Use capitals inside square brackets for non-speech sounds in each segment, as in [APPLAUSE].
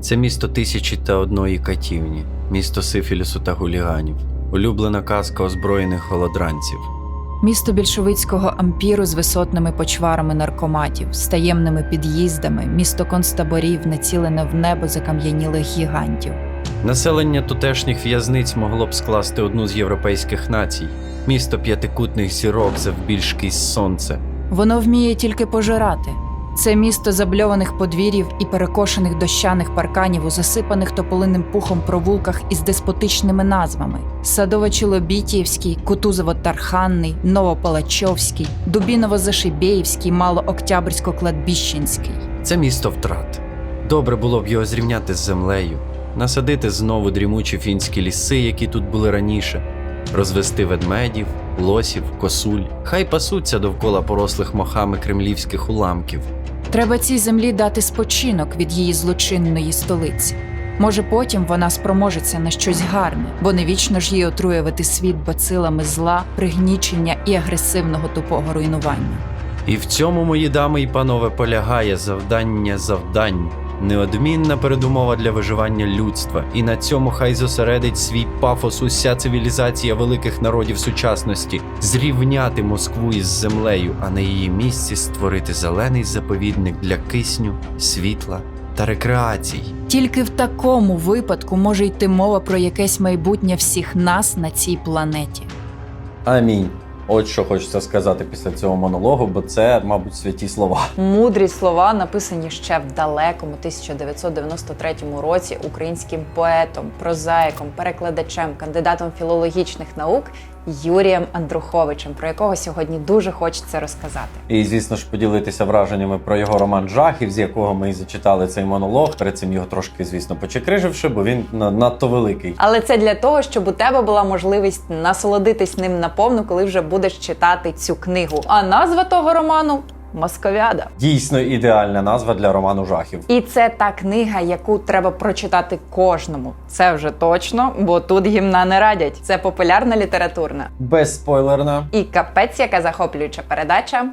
Це місто тисячі та одної катівні, місто сифілісу та гуліганів, улюблена казка озброєних голодранців. Місто більшовицького ампіру з висотними почварами наркоматів, з таємними під'їздами, місто концтаборів, націлене в небо закам'янілих гігантів. Населення тутешніх в'язниць могло б скласти одну з європейських націй, місто п'ятикутних зірок завбільшки з сонце. Воно вміє тільки пожирати. Це місто забльованих подвір'їв і перекошених дощаних парканів у засипаних тополинним пухом провулках із деспотичними назвами: Садово-Чилобітіївський, Кутузово-Тарханний, Новопалачовський, Дубіново-Зашибєївський, Малооктябрьсько-Кладбіщенський. Це місто втрат. Добре було б його зрівняти з землею, насадити знову дрімучі фінські ліси, які тут були раніше, розвести ведмедів, лосів, косуль. Хай пасуться довкола порослих мохами кремлівських уламків. Треба цій землі дати спочинок від її злочинної столиці. Може, потім вона спроможеться на щось гарне, бо не вічно ж їй отруювати світ бацилами зла, пригнічення і агресивного тупого руйнування. І в цьому, мої дами і панове, полягає завдання завдань, неодмінна передумова для виживання людства, і на цьому хай зосередить свій пафос уся цивілізація великих народів сучасності, зрівняти Москву із землею, а на її місці створити зелений заповідник для кисню, світла та рекреацій. Тільки в такому випадку може йти мова про якесь майбутнє всіх нас на цій планеті. Амінь. От що хочеться сказати після цього монологу, бо це, мабуть, святі слова. Мудрі слова написані ще в далекому 1993 році українським поетом, прозаїком, перекладачем, кандидатом філологічних наук Юрієм Андруховичем, про якого сьогодні дуже хочеться розказати. І, звісно ж, поділитися враженнями про його роман Жахів, з якого ми і зачитали цей монолог. Перед цим його трошки, звісно, почекриживши, бо він надто великий. Але це для того, щоб у тебе була можливість насолодитись ним наповну, коли вже будеш читати цю книгу. А назва того роману Московіада. Дійсно ідеальна назва для роману жахів. І це та книга, яку треба прочитати кожному. Це вже точно, бо тут гімна не радять. Це популярна літературна. Безспойлерна. І капець, яка захоплююча передача.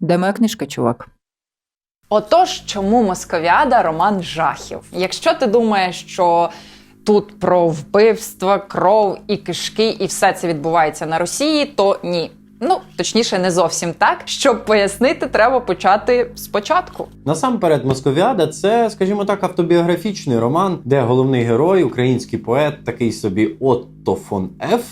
Де моя книжка, чувак? Отож, чому Московіада роман жахів? Якщо ти думаєш, що тут про вбивства, кров і кишки, і все це відбувається на Росії, то ні. Ну, точніше, не зовсім так. Щоб пояснити, треба почати спочатку. Насамперед, Московіада це, скажімо так, автобіографічний роман, де головний герой, український поет, такий собі Отто фон Еф,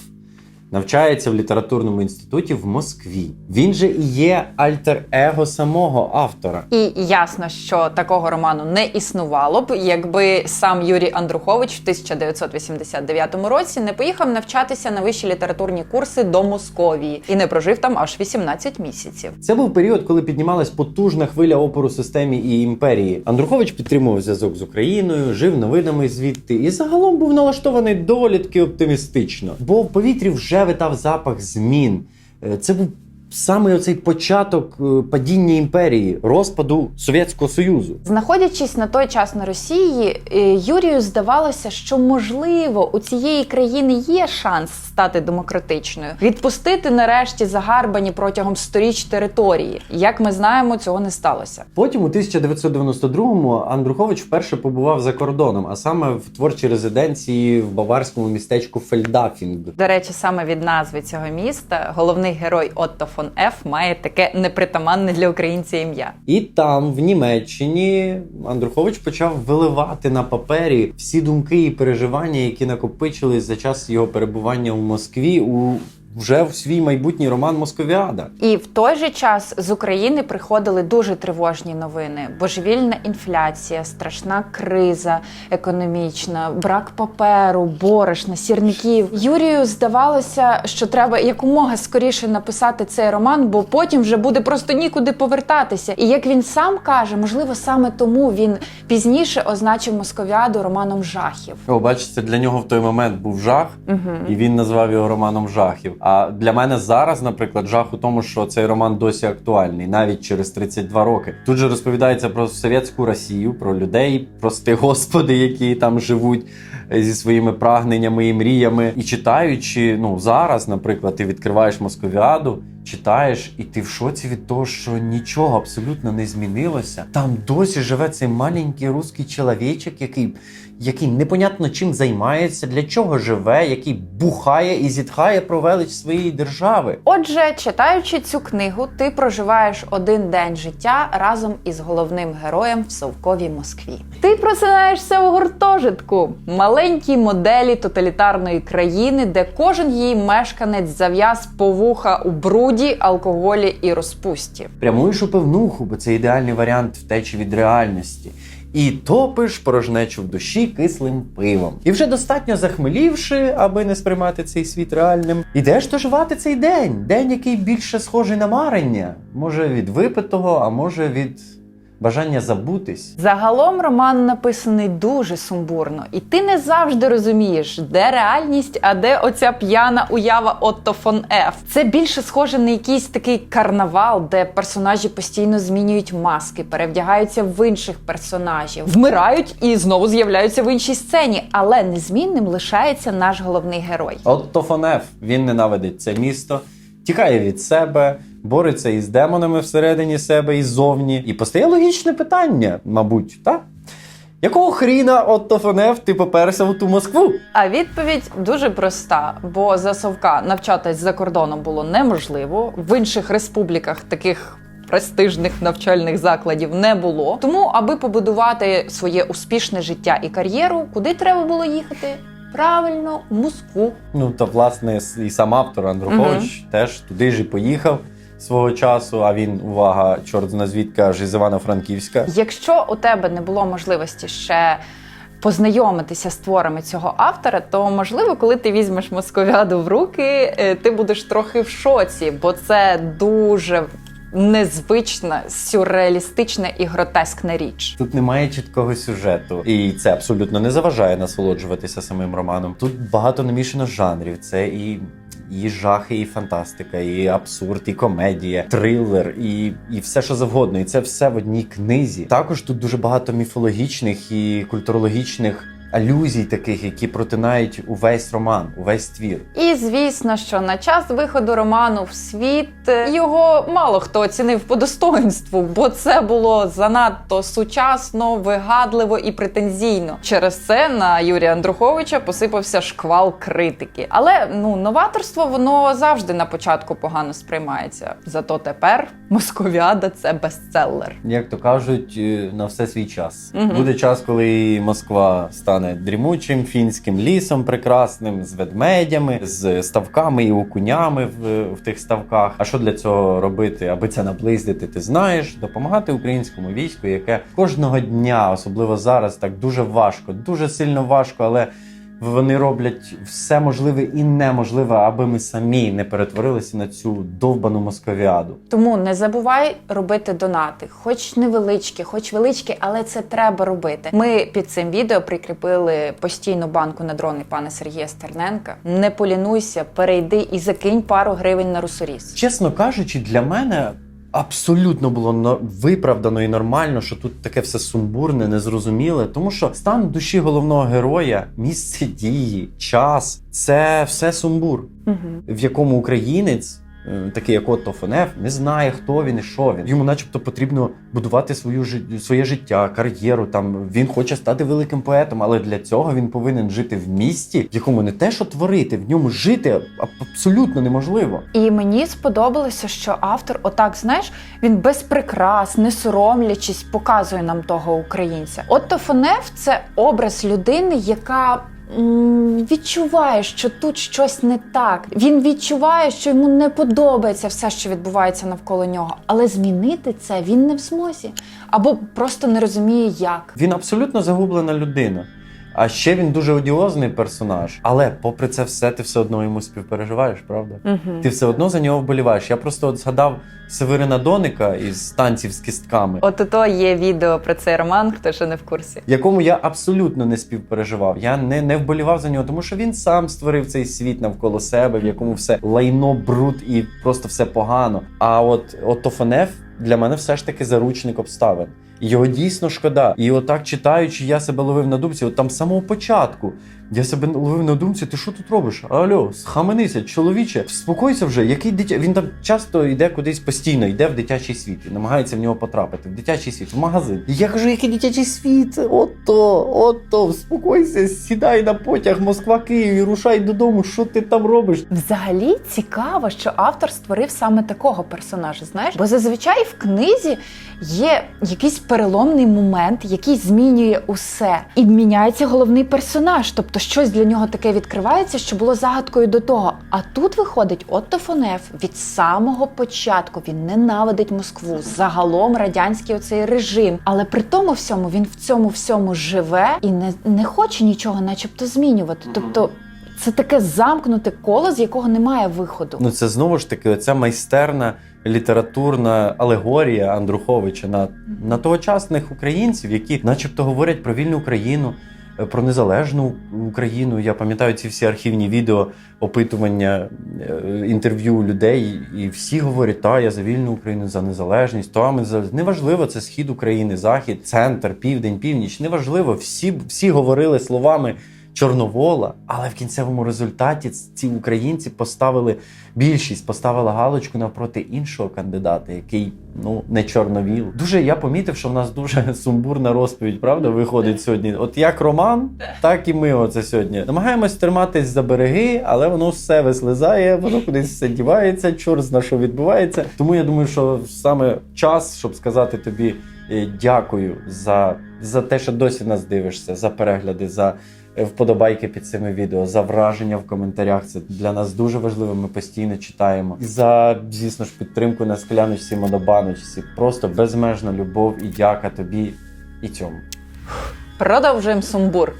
навчається в літературному інституті в Москві. Він же і є альтер-его самого автора. І ясно, що такого роману не існувало б, якби сам Юрій Андрухович в 1989 році не поїхав навчатися на вищі літературні курси до Московії і не прожив там аж 18 місяців. Це був період, коли піднімалась потужна хвиля опору системі і імперії. Андрухович підтримував зв'язок з Україною, жив новинами звідти і загалом був налаштований доволі оптимістично, бо в повітрі вже витав запах змін. Е, Це був саме оцей початок е, падіння імперії, розпаду Совєтського Союзу. Знаходячись на той час на Росії, е, Юрію здавалося, що можливо у цієї країни є шанс стати демократичною, відпустити нарешті загарбані протягом сторіч території. Як ми знаємо, цього не сталося. Потім у 1992-му Андрухович вперше побував за кордоном, а саме в творчій резиденції в баварському містечку Фельдафінг. До речі, саме від назви цього міста головний герой Отто фон Еф має таке непритаманне для українця ім'я. І там, в Німеччині, Андрухович почав виливати на папері всі думки і переживання, які накопичились за час його перебування у Москві у вже в свій майбутній роман Московіада. І в той же час з України приходили дуже тривожні новини: божевільна інфляція, страшна криза економічна, брак паперу, борошна, сірників. Юрію здавалося, що треба якомога скоріше написати цей роман, бо потім вже буде просто нікуди повертатися. І як він сам каже, можливо, саме тому він пізніше означив Московіаду романом жахів. О, бачите, для нього в той момент був жах, Угу. і він назвав його романом жахів. А для мене зараз, наприклад, жах у тому, що цей роман досі актуальний, навіть через 32 роки. Тут же розповідається про совєтську Росію, про людей, прости господи, які там живуть е, зі своїми прагненнями і мріями. І читаючи, ну зараз, наприклад, ти відкриваєш Московіаду, читаєш, і ти в шоці від того, що нічого абсолютно не змінилося. Там досі живе цей маленький русський чоловічок, який, який непонятно чим займається, для чого живе, який бухає і зітхає про велич своєї держави. Отже, читаючи цю книгу, ти проживаєш один день життя разом із головним героєм в совковій Москві. Ти просинаєшся у гуртожитку, маленькій моделі тоталітарної країни, де кожен її мешканець зав'яз по вуха у бруді, алкоголі і розпусті. Прямуєш у пивнуху, бо це ідеальний варіант втечі від реальності. І топиш порожнечу в душі кислим пивом. І вже достатньо захмелівши, аби не сприймати цей світ реальним. Ідеш доживати цей день. День, який більше схожий на марення. Може від випитого, а може від бажання забутись. Загалом роман написаний дуже сумбурно, і ти не завжди розумієш, де реальність, а де оця п'яна уява Отто фон Еф. Це більше схоже на якийсь такий карнавал, де персонажі постійно змінюють маски, перевдягаються в інших персонажів, вмирають і знову з'являються в іншій сцені. Але незмінним лишається наш головний герой. От Тофонеф він ненавидить це місто, тікає від себе, бореться із демонами всередині себе і ззовні. І постає логічне питання, мабуть, так? Якого хріна от Тофонеф ти поперся в ту Москву? А відповідь дуже проста, бо за совка навчатись за кордоном було неможливо. В інших республіках таких. Престижних навчальних закладів не було. Тому, аби побудувати своє успішне життя і кар'єру, куди треба було їхати? Правильно, в Москву. Ну та власне і сам автор Андрухович теж туди ж і поїхав свого часу. А він, увага, чорт зна звідки аж із Івано-Франківська. Якщо у тебе не було можливості ще познайомитися з творами цього автора, то можливо, коли ти візьмеш московіаду в руки, е, ти будеш трохи в шоці, бо це дуже незвична, сюрреалістична і гротескна річ. Тут немає чіткого сюжету, і це абсолютно не заважає насолоджуватися самим романом. Тут багато намішано жанрів. Це і. І жахи, і фантастика, і абсурд, і комедія, трилер, і, і все, що завгодно. І це все в одній книзі. Також тут дуже багато міфологічних і культурологічних алюзій, таких, які протинають увесь роман, увесь твір. І звісно, що на час виходу роману в світ е, його мало хто оцінив по достоинству, бо це було занадто сучасно, вигадливо і претензійно. Через це на Юрія Андруховича посипався шквал критики. Але ну новаторство воно завжди на початку погано сприймається. Зато тепер Московіада це бестселер. Як то кажуть, е, на все свій час. Мгм. Буде час, коли Москва стане дрімучим фінським лісом прекрасним, з ведмедями, з ставками і окунями в, в тих ставках. А що для цього робити, аби це наблизити? Ти знаєш, допомагати українському війську, яке кожного дня, особливо зараз, так дуже важко, дуже сильно важко, але. Вони роблять все можливе і неможливе, аби ми самі не перетворилися на цю довбану московіаду. Тому не забувай робити донати, хоч невеличкі, хоч величкі, але це треба робити. Ми під цим відео прикріпили постійну банку на дрони пана Сергія Стерненка. Не полінуйся, перейди і закинь пару гривень на русоріз. Чесно кажучи, для мене абсолютно було но- виправдано і нормально, що тут таке все сумбурне, незрозуміле, тому що стан душі головного героя, місце дії, час це все сумбур, Угу. в якому українець. Е, Такий як Отто Фонеф не знає, хто він і що він. Йому, начебто, потрібно будувати свою своє життя, кар'єру. Там він хоче стати великим поетом, але для цього він повинен жити в місті, в якому не те, що творити, в ньому жити абсолютно неможливо. І мені сподобалося, що автор, отак, знаєш, він без прикрас, не соромлячись, показує нам того українця. Отто Фонеф це образ людини, яка. Відчуває, що тут щось не так. Він відчуває, що йому не подобається все, що відбувається навколо нього, але змінити це він не в змозі або просто не розуміє, як. Він абсолютно загублена людина. А ще він дуже одіозний персонаж. Але попри це все, ти все одно йому співпереживаєш, правда? Угу. Ти все одно за нього вболіваєш. Я просто от згадав Северина Доника із танців з кістками, От ото є відео про цей роман, хто ще не в курсі. якому я абсолютно не співпереживав. Я не, не вболівав за нього, тому що він сам створив цей світ навколо себе, в якому все лайно, бруд і просто все погано. А от Отто Фонеф для мене все ж таки заручник обставин. Його дійсно шкода. І отак читаючи, я себе ловив на думці, от там самого початку Я себе ловив на думці, ти що тут робиш? Алло, схаменися, чоловіче, спокойся вже, який дитя. Він там часто йде кудись постійно, йде в дитячий світ і намагається в нього потрапити. В дитячий світ, в магазин. І я кажу, який дитячий світ? Ото, ото, успокойся, сідай на потяг, Москва, Київ і рушай додому. Що ти там робиш? Взагалі цікаво, що автор створив саме такого персонажа. Знаєш, бо зазвичай в книзі є якийсь переломний момент, який змінює усе, і міняється головний персонаж. Тобто щось для нього таке відкривається, що було загадкою до того. А тут виходить Отто фон Еф від самого початку. Він ненавидить Москву, загалом радянський оцей режим. Але при тому всьому він в цьому всьому живе і не, не хоче нічого, начебто, змінювати. Тобто. Це таке замкнуте коло, з якого немає виходу. Ну це знову ж таки оця майстерна літературна алегорія Андруховича на, на тогочасних українців, які, начебто, говорять про вільну Україну, про незалежну Україну. Я пам'ятаю ці всі архівні відео, опитування, е, інтерв'ю людей, і всі говорять, та я за вільну Україну, за незалежність, та ми за неважливо, це схід України, захід, центр, південь, північ. Неважливо, всі, всі говорили словами. Чорновола, але в кінцевому результаті ці українці поставили більшість, поставила галочку навпроти іншого кандидата, який ну не чорновіл. Дуже я помітив, що в нас дуже [LAUGHS] сумбурна розповідь, правда, виходить сьогодні. От як роман, так і ми оце сьогодні. Намагаємось триматись за береги, але воно все вислизає, воно кудись все дівається, чорт зна що відбувається. Тому я думаю, що саме час, щоб сказати тобі е, дякую за, за те, що досі нас дивишся, за перегляди, за вподобайки під цими відео, за враження в коментарях. Це для нас дуже важливо. Ми постійно читаємо. І за, звісно ж, підтримку на скляночці монобаночці. Просто безмежна любов і дяка тобі і цьому. Продовжуємо сумбур.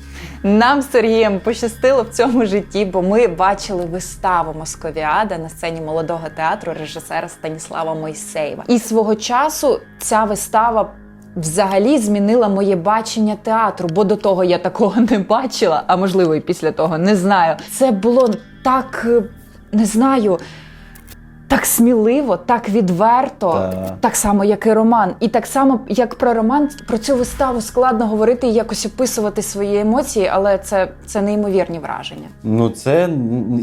Нам з Сергієм пощастило в цьому житті, бо ми бачили виставу Московіада на сцені молодого театру режисера Станіслава Мойсеєва. І свого часу ця вистава. Взагалі змінила моє бачення театру, бо до того я такого не бачила, а можливо і після того не знаю. Це було так, е, не знаю, так сміливо, так відверто, Та. так само, як і роман. І так само, як про роман, про цю виставу складно говорити і якось описувати свої емоції, але це, це неймовірні враження. Ну, це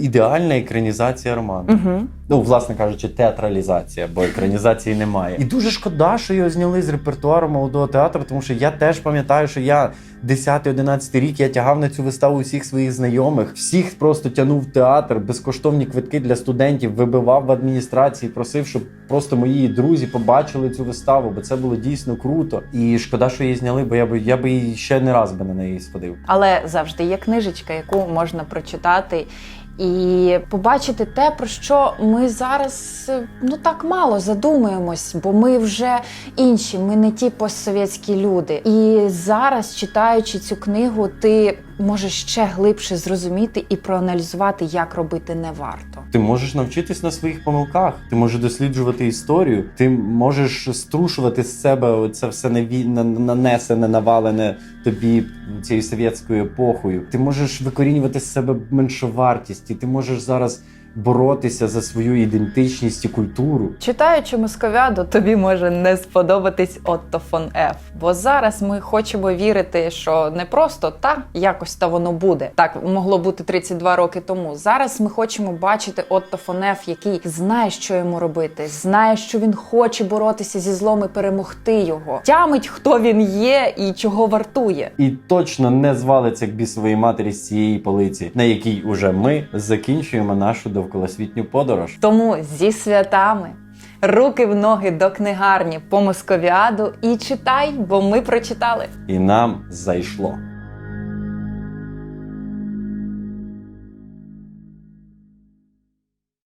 ідеальна екранізація роману. Угу. Ну, власне кажучи, театралізація, бо екранізації немає. І дуже шкода, що його зняли з репертуару молодого театру, тому що я теж пам'ятаю, що я 10-11 рік я тягав на цю виставу усіх своїх знайомих, всіх просто тягнув в театр, безкоштовні квитки для студентів, вибивав в адміністрації, просив, щоб просто мої друзі побачили цю виставу, бо це було дійсно круто. І шкода, що її зняли, бо я би я би і ще не раз би на неї сходив. Але завжди є книжечка, яку можна прочитати. І побачити те, про що ми зараз е, ну так мало задумуємось, бо ми вже інші, ми не ті постсовєтські люди. І зараз, читаючи цю книгу, ти можеш ще глибше зрозуміти і проаналізувати, як робити не варто. Ти можеш навчитись на своїх помилках, ти можеш досліджувати історію, ти можеш струшувати з себе це все нанесене, навалене тобі цією совєтською епохою. Ти можеш викорінювати з себе меншовартість, і ти можеш зараз боротися за свою ідентичність і культуру. Читаючи московіаду, тобі може не сподобатись Отто фон Еф. Бо зараз ми хочемо вірити, що не просто та якось та воно буде. Так могло бути 32 роки тому. Зараз ми хочемо бачити Отто фон Еф, який знає, що йому робити, знає, що він хоче боротися зі злом і перемогти його. Тямить, хто він є і чого вартує. І точно не звалиться як бісової матері з цієї полиці, на якій уже ми закінчуємо нашу довколосвітню подорож. Тому зі святами. Руки в ноги до книгарні по московіаду і читай, бо ми прочитали. І нам зайшло.